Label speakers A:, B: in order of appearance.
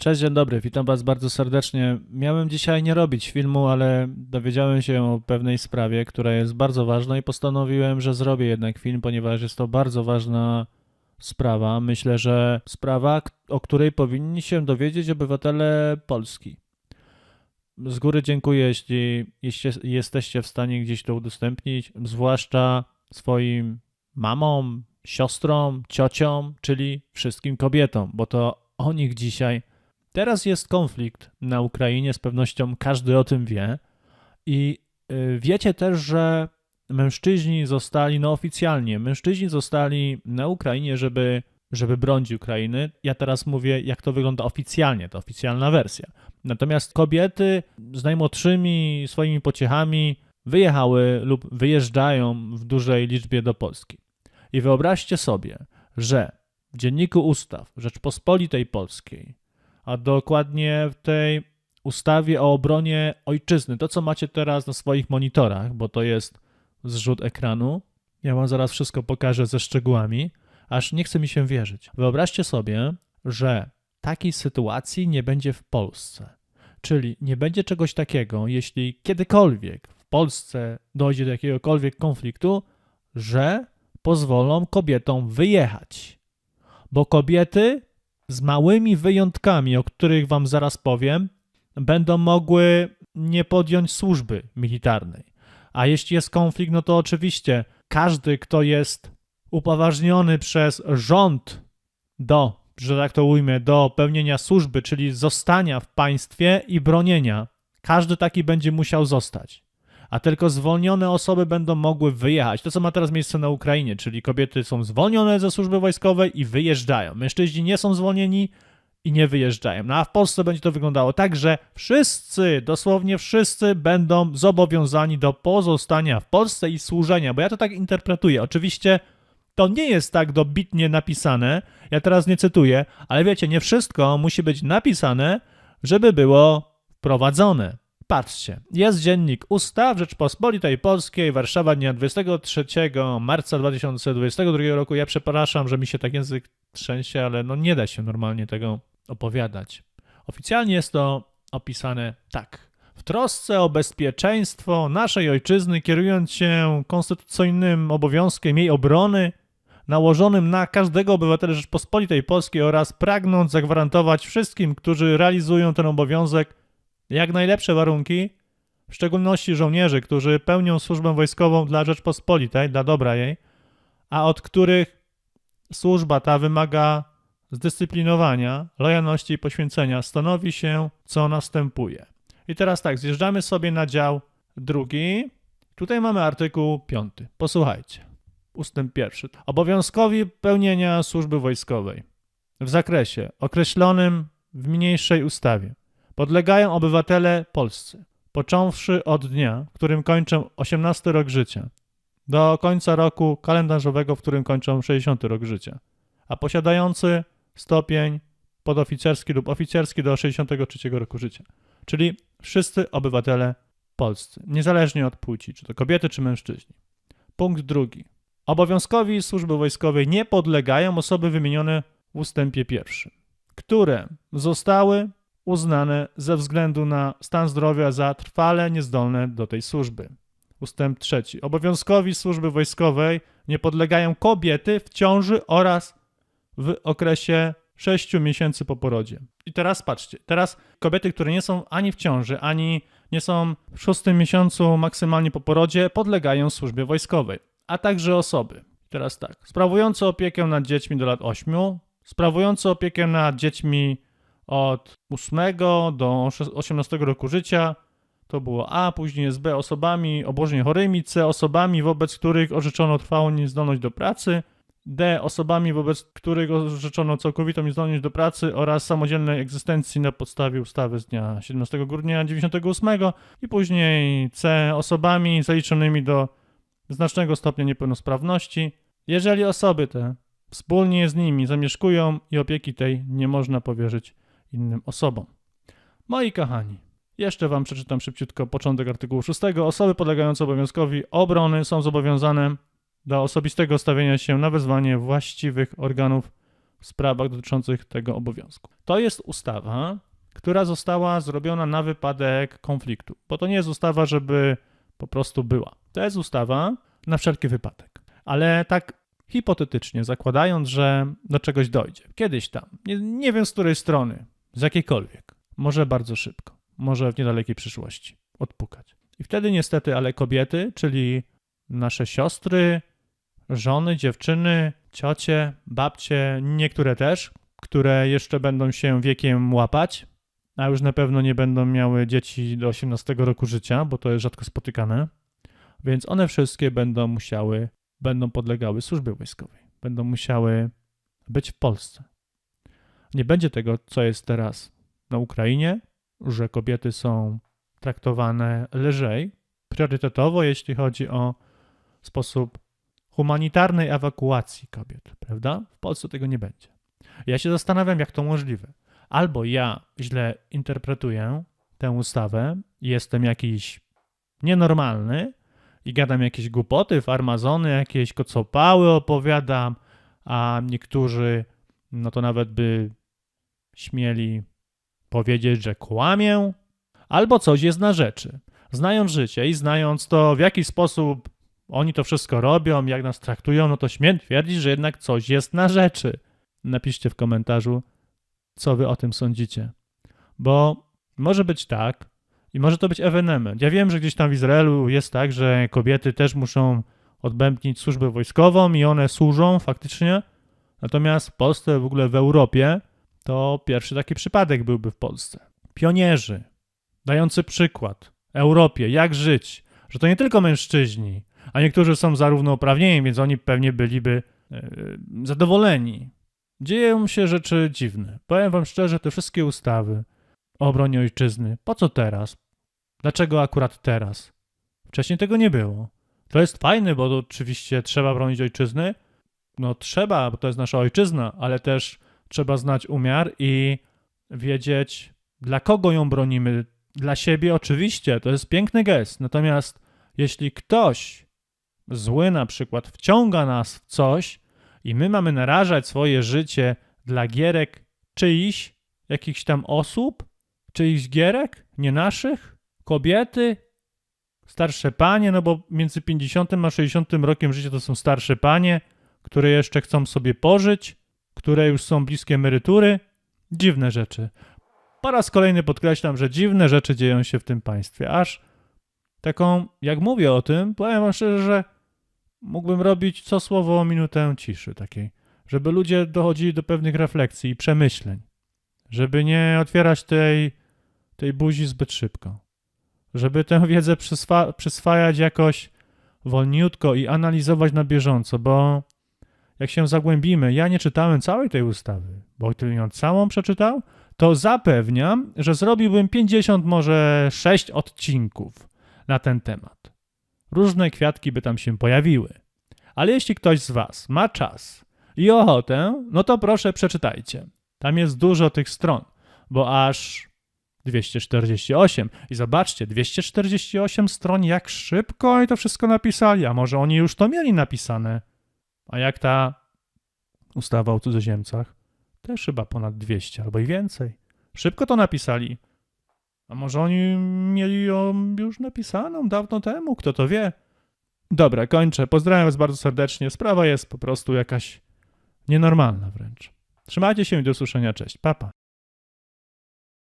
A: Cześć, dzień dobry, witam Was bardzo serdecznie. Miałem dzisiaj nie robić filmu, ale dowiedziałem się o pewnej sprawie, która jest bardzo ważna i postanowiłem, że zrobię jednak film, ponieważ jest to bardzo ważna sprawa. Myślę, że sprawa, o której powinni się dowiedzieć obywatele Polski. Z góry dziękuję, jeśli jesteście w stanie gdzieś to udostępnić, zwłaszcza swoim mamom, siostrom, ciociom, czyli wszystkim kobietom, bo to o nich dzisiaj Teraz jest konflikt na Ukrainie, z pewnością każdy o tym wie. I y, wiecie też, że mężczyźni zostali, no oficjalnie, mężczyźni zostali na Ukrainie, żeby, żeby bronić Ukrainy. Ja teraz mówię, jak to wygląda oficjalnie, to oficjalna wersja. Natomiast kobiety z najmłodszymi swoimi pociechami wyjechały lub wyjeżdżają w dużej liczbie do Polski. I wyobraźcie sobie, że w Dzienniku Ustaw Rzeczpospolitej Polskiej a dokładnie w tej ustawie o obronie ojczyzny. To, co macie teraz na swoich monitorach, bo to jest zrzut ekranu. Ja wam zaraz wszystko pokażę ze szczegółami, aż nie chce mi się wierzyć. Wyobraźcie sobie, że takiej sytuacji nie będzie w Polsce. Czyli nie będzie czegoś takiego, jeśli kiedykolwiek w Polsce dojdzie do jakiegokolwiek konfliktu, że pozwolą kobietom wyjechać. Bo kobiety z małymi wyjątkami, o których wam zaraz powiem, będą mogły nie podjąć służby militarnej. A jeśli jest konflikt, no to oczywiście każdy, kto jest upoważniony przez rząd do, że tak to ujmę, do pełnienia służby, czyli zostania w państwie i bronienia, każdy taki będzie musiał zostać. A tylko zwolnione osoby będą mogły wyjechać. To, co ma teraz miejsce na Ukrainie, czyli kobiety są zwolnione ze służby wojskowej i wyjeżdżają. Mężczyźni nie są zwolnieni i nie wyjeżdżają. No a w Polsce będzie to wyglądało tak, że wszyscy, dosłownie wszyscy będą zobowiązani do pozostania w Polsce i służenia, bo ja to tak interpretuję. Oczywiście to nie jest tak dobitnie napisane, ja teraz nie cytuję, ale wiecie, nie wszystko musi być napisane, żeby było wprowadzone. Patrzcie, jest dziennik Ustaw Rzeczpospolitej Polskiej, Warszawa dnia 23 marca 2022 roku. Ja przepraszam, że mi się tak język trzęsie, ale no nie da się normalnie tego opowiadać. Oficjalnie jest to opisane tak. W trosce o bezpieczeństwo naszej ojczyzny, kierując się konstytucyjnym obowiązkiem jej obrony, nałożonym na każdego obywatela Rzeczpospolitej Polskiej oraz pragnąc zagwarantować wszystkim, którzy realizują ten obowiązek, jak najlepsze warunki, w szczególności żołnierzy, którzy pełnią służbę wojskową dla Rzeczpospolitej, dla dobra jej, a od których służba ta wymaga zdyscyplinowania, lojalności i poświęcenia, stanowi się, co następuje. I teraz tak, zjeżdżamy sobie na dział drugi. Tutaj mamy artykuł piąty. Posłuchajcie. Ustęp pierwszy. Obowiązkowi pełnienia służby wojskowej w zakresie określonym w mniejszej ustawie podlegają obywatele polscy, począwszy od dnia, w którym kończą 18 rok życia, do końca roku kalendarzowego, w którym kończą 60 rok życia, a posiadający stopień podoficerski lub oficerski do 63 roku życia, czyli wszyscy obywatele polscy, niezależnie od płci, czy to kobiety, czy mężczyźni. Punkt drugi. Obowiązkowi służby wojskowej nie podlegają osoby wymienione w ustępie pierwszym, które zostały uznane ze względu na stan zdrowia za trwale niezdolne do tej służby. Ustęp trzeci. Obowiązkowi służby wojskowej nie podlegają kobiety w ciąży oraz w okresie 6 miesięcy po porodzie. I teraz patrzcie, teraz kobiety, które nie są ani w ciąży, ani nie są w szóstym miesiącu maksymalnie po porodzie, podlegają służbie wojskowej, a także osoby. Teraz tak, sprawujące opiekę nad dziećmi do lat 8, sprawujące opiekę nad dziećmi od 8 do 18 roku życia. To było A, później jest B osobami obożnie chorymi, C osobami, wobec których orzeczono trwałą niezdolność do pracy, D osobami, wobec których orzeczono całkowitą niezdolność do pracy oraz samodzielnej egzystencji na podstawie ustawy z dnia 17 grudnia 1998 i później C osobami zaliczonymi do znacznego stopnia niepełnosprawności, jeżeli osoby te wspólnie z nimi zamieszkują i opieki tej nie można powierzyć innym osobom. Moi kochani, jeszcze Wam przeczytam szybciutko początek artykułu 6. Osoby podlegające obowiązkowi obrony są zobowiązane do osobistego stawienia się na wezwanie właściwych organów w sprawach dotyczących tego obowiązku. To jest ustawa, która została zrobiona na wypadek konfliktu, bo to nie jest ustawa, żeby po prostu była. To jest ustawa na wszelki wypadek. Ale tak hipotetycznie, zakładając, że do czegoś dojdzie, kiedyś tam, nie, nie wiem z której strony, z jakiejkolwiek, może bardzo szybko, może w niedalekiej przyszłości. Odpukać. I wtedy niestety, ale kobiety, czyli nasze siostry, żony, dziewczyny, ciocie, babcie, niektóre też, które jeszcze będą się wiekiem łapać, a już na pewno nie będą miały dzieci do 18 roku życia, bo to jest rzadko spotykane, więc one wszystkie będą musiały, będą podlegały służbie wojskowej, będą musiały być w Polsce. Nie będzie tego, co jest teraz na Ukrainie, że kobiety są traktowane lżej, priorytetowo, jeśli chodzi o sposób humanitarnej ewakuacji kobiet, prawda? W Polsce tego nie będzie. Ja się zastanawiam, jak to możliwe. Albo ja źle interpretuję tę ustawę, jestem jakiś nienormalny i gadam jakieś głupoty, farmazony, jakieś kocopały opowiadam, a niektórzy, no to nawet by śmieli powiedzieć, że kłamię, albo coś jest na rzeczy. Znając życie i znając to, w jaki sposób oni to wszystko robią, jak nas traktują, no to śmiem twierdzić, że jednak coś jest na rzeczy. Napiszcie w komentarzu, co wy o tym sądzicie. Bo może być tak, i może to być ewenement. Ja wiem, że gdzieś tam w Izraelu jest tak, że kobiety też muszą odbębnić służbę wojskową i one służą faktycznie. Natomiast w Polsce, w ogóle w Europie, to pierwszy taki przypadek byłby w Polsce. Pionierzy, dający przykład Europie, jak żyć, że to nie tylko mężczyźni, a niektórzy są zarówno uprawnieni, więc oni pewnie byliby e, zadowoleni. Dzieją się rzeczy dziwne. Powiem wam szczerze, te wszystkie ustawy o obronie ojczyzny, po co teraz? Dlaczego akurat teraz? Wcześniej tego nie było. To jest fajne, bo oczywiście trzeba bronić ojczyzny. No trzeba, bo to jest nasza ojczyzna, ale też trzeba znać umiar i wiedzieć, dla kogo ją bronimy. Dla siebie oczywiście, to jest piękny gest. Natomiast jeśli ktoś zły na przykład wciąga nas w coś i my mamy narażać swoje życie dla gierek czyichś, jakichś tam osób, czyichś gierek, nie naszych, kobiety, starsze panie, no bo między 50 a 60 rokiem życia to są starsze panie, które jeszcze chcą sobie pożyć, które już są bliskie emerytury. Dziwne rzeczy. Po raz kolejny podkreślam, że dziwne rzeczy dzieją się w tym państwie, aż taką, jak mówię o tym, powiem wam szczerze, że mógłbym robić co słowo o minutę ciszy takiej, żeby ludzie dochodzili do pewnych refleksji i przemyśleń, żeby nie otwierać tej, tej buzi zbyt szybko, żeby tę wiedzę przyswa- przyswajać jakoś wolniutko i analizować na bieżąco, bo jak się zagłębimy, ja nie czytałem całej tej ustawy, bo gdybym ją całą przeczytał, to zapewniam, że zrobiłbym 50, może 6 odcinków na ten temat. Różne kwiatki by tam się pojawiły. Ale jeśli ktoś z Was ma czas i ochotę, no to proszę przeczytajcie. Tam jest dużo tych stron, bo aż 248. I zobaczcie, 248 stron, jak szybko oni to wszystko napisali, a może oni już to mieli napisane. A jak ta ustawa o cudzoziemcach? Też chyba ponad 200 albo i więcej. Szybko to napisali. A może oni mieli ją już napisaną dawno temu, kto to wie? Dobra, kończę. Pozdrawiam Was bardzo serdecznie. Sprawa jest po prostu jakaś nienormalna wręcz. Trzymajcie się i do usłyszenia. Cześć. Papa.